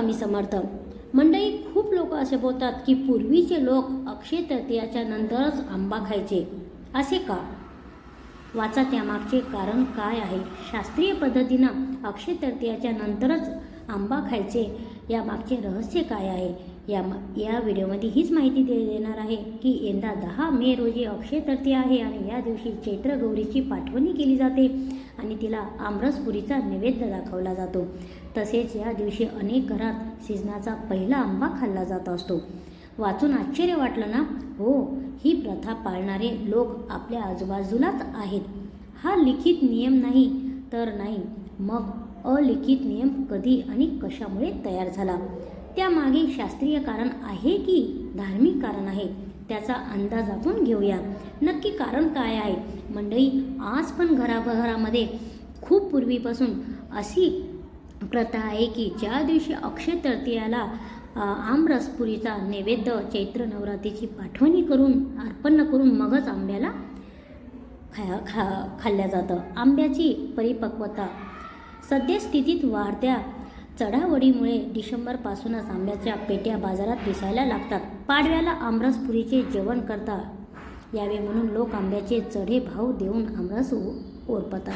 स्वामी समर्थ मंडळी खूप लोक असे बोलतात की पूर्वीचे लोक अक्षय तृतीयाच्या नंतरच आंबा खायचे. असे का? वाचा त्यामागचे कारण काय आहे? शास्त्रीय पद्धतीनं अक्षय तृतीयाच्या नंतरच आंबा खायचे यामागचे रहस्य काय आहे? या या व्हिडिओमध्ये हीच माहिती दे देणार आहे की यंदा दहा मे रोजी अक्षय तृतीया आहे आणि या दिवशी चैत्र गौरीची पाठवणी केली जाते आणि तिला आमरसपुरीचा नैवेद्य दाखवला जातो. तसेच या दिवशी अनेक घरात सीजनाचा पहिला आंबा खाल्ला जात असतो. वाचून आश्चर्य वाटलं ना? हो ही प्रथा पाळणारे लोक आपल्या आजूबाजूलाच आहेत. हा लिखित नियम नाही तर नाही. मग अलिखित नियम कधी आणि कशामुळे तयार झाला? त्यामागे शास्त्रीय कारण आहे की धार्मिक कारण आहे त्याचा अंदाज आपण घेऊया. नक्की कारण काय आहे? मंडळी आज पण घराघरामध्ये खूप पूर्वीपासून अशी प्रथा आहे की ज्या दिवशी अक्षय तृतीयाला आमरसपुरीचा नैवेद्य चैत्र नवरात्रीची पाठवणी करून अर्पण करून मगच आंब्याला खा खा खाल्ल्या जातं. आंब्याची परिपक्वता सद्यस्थितीत वाढत्या चढावडीमुळे डिसेंबरपासूनच आंब्याच्या पेट्या बाजारात दिसायला लागतात. पाडव्याला आमरसपुरीचे जेवण करता यावे म्हणून लोक आंब्याचे चढे भाव देऊन आमरस ओरपतात.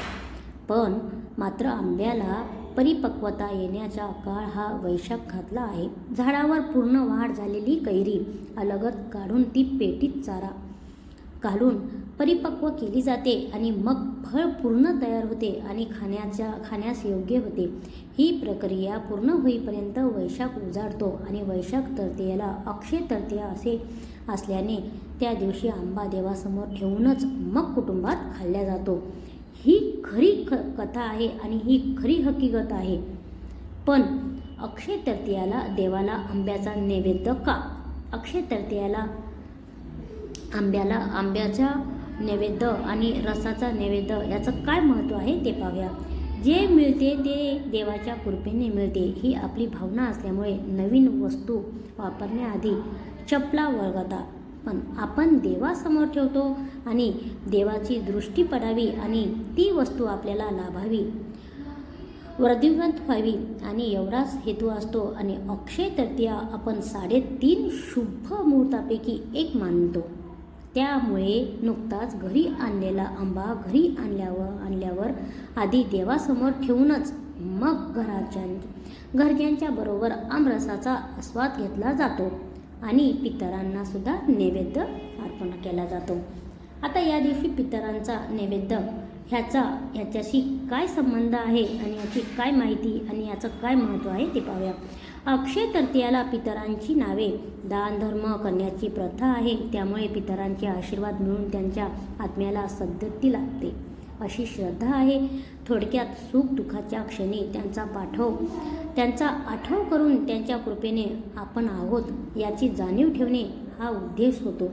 पण मात्र आंब्याला परिपक्वता येण्याचा काळ हा वैशाख घातला आहे. झाडावर पूर्ण वाढ झालेली कैरी अलगत काढून ती पेटीत चारा. घालून परिपक्व केली जाते आणि मग फळ पूर्ण तयार होते आणि खाण्याच्या खाण्यास योग्य होते. ही प्रक्रिया पूर्ण होईपर्यंत वैशाख उजाडतो आणि वैशाख तृतीयेला अक्षय तृतीया असे असल्याने त्या दिवशी आंबा देवासमोर ठेवूनच मग कुटुंबात खाल्ला जातो. ही खरी ख कथा आहे आणि ही खरी हकीकत आहे. पण अक्षय तृतीयाला देवाला आंब्याचा नैवेद्य का? अक्षय तृतीयाला आंब्याला आंब्याचा नैवेद्य आणि रसाचा नैवेद्य याचं काय महत्त्व आहे ते पाहूया. जे मिळते ते देवाच्या कृपेने मिळते ही आपली भावना असल्यामुळे नवीन वस्तू वापरण्याआधी चपला वळगता. पण आपण देवासमोर ठेवतो आणि देवाची दृष्टी पडावी आणि ती वस्तू आपल्याला लाभावी वृद्धिवंत व्हावी आणि एवढाच हेतू असतो. आणि अक्षय तृतीया आपण साडेतीन शुभ मुहूर्तापैकी एक मानतो. त्यामुळे नुकताच घरी आणलेला आंबा घरी आणल्यावर आणल्यावर आधी देवासमोर ठेवूनच मग घराच्या घरच्यांच्या बरोबर आमरसाचा आस्वाद घेतला जातो आणि पितरांना सुद्धा नैवेद्य अर्पण केला जातो. आता या दिवशी पितरांचा नैवेद्य ह्याचा ह्याच्याशी काय संबंध आहे आणि याची काय माहिती आणि याचं काय महत्त्व आहे ते पाहूया. अक्षय तृतीयाला पितरांची नावे. दान धर्म करण्याची प्रथा आहे. त्यामुळे पितरांचे आशीर्वाद मिळून त्यांच्या आत्म्याला सद्गती लागते अशी श्रद्धा आहे. थोडक्यात सुख दुःखाच्या क्षणी त्यांचा पाठव त्यांचा आठव करून त्यांच्या कृपेने आपण आहोत याची जाणीव ठेवणे हा उद्देश होतो.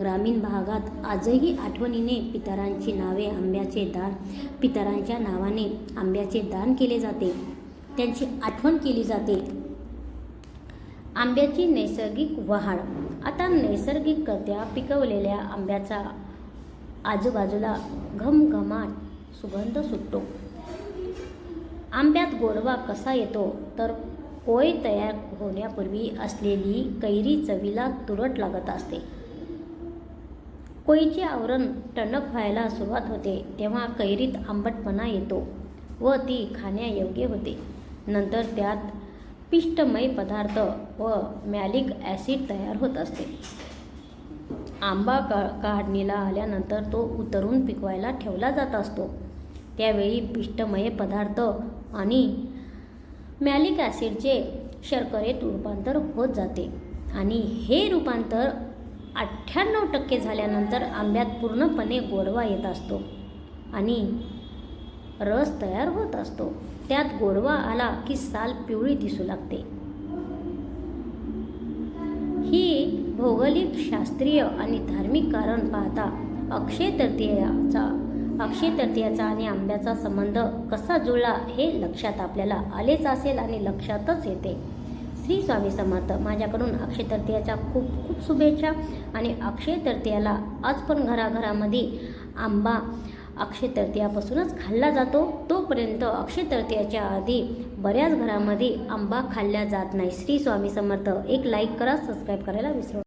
ग्रामीण भागात आजही आठवणीने पितरांची नावे आंब्याचे दान पितरांच्या नावाने आंब्याचे दान केले जाते. त्यांची आठवण केली जाते. आंब्याची नैसर्गिक वहाड आता नैसर्गिकरित्या पिकवलेल्या आंब्याचा आजूबाजूला घमघमाट सुगंध सुटतो. आंब्यात गोडवा कसा येतो? तर कोय तयार होण्यापूर्वी असलेली कैरी चवीला तुरट लागत असते. कोयीचे आवरण टणक व्हायला सुरुवात होते तेव्हा कैरीत आंबटपणा येतो व ती खाण्यायोग्य होते. नंतर त्यात पिष्टमय पदार्थ व मॅलिक ॲसिड तयार होत असते. आंबा का काढणीला आल्यानंतर तो उतरून पिकवायला ठेवला जात असतो. त्यावेळी पिष्टमय पदार्थ आणि मॅलिक ॲसिडचे शर्करेत रूपांतर होत जाते आणि हे रूपांतर अठ्ठ्याण्णव टक्के झाल्यानंतर आंब्यात पूर्णपणे गोडवा येत असतो आणि रस तयार होत असतो. त्यात गोडवा आला की साल पिवळी दिसू लागते. ही भौगोलिक शास्त्रीय आणि धार्मिक कारण पाहता अक्षय तृतीयाचा अक्षय तृतीयाचा आणि आंब्याचा संबंध कसा जुळला हे लक्षात आपल्याला आलेच असेल आणि लक्षातच येते. श्री स्वामी समर्थ माझ्याकडून अक्षय तृतीयाच्या खूप खूप शुभेच्छा आणि अक्षय तृतीयाला आज पण घराघरामध्ये आंबा अक्षय तृतीयापासूनच खाल्ला जातो. तोपर्यंत अक्षय तृतीयाच्या आधी बऱ्याच घरामध्ये आंबा खाल्ला जात नाही. श्री स्वामी समर्थ. एक लाईक करा सबस्क्राईब करायला विसरू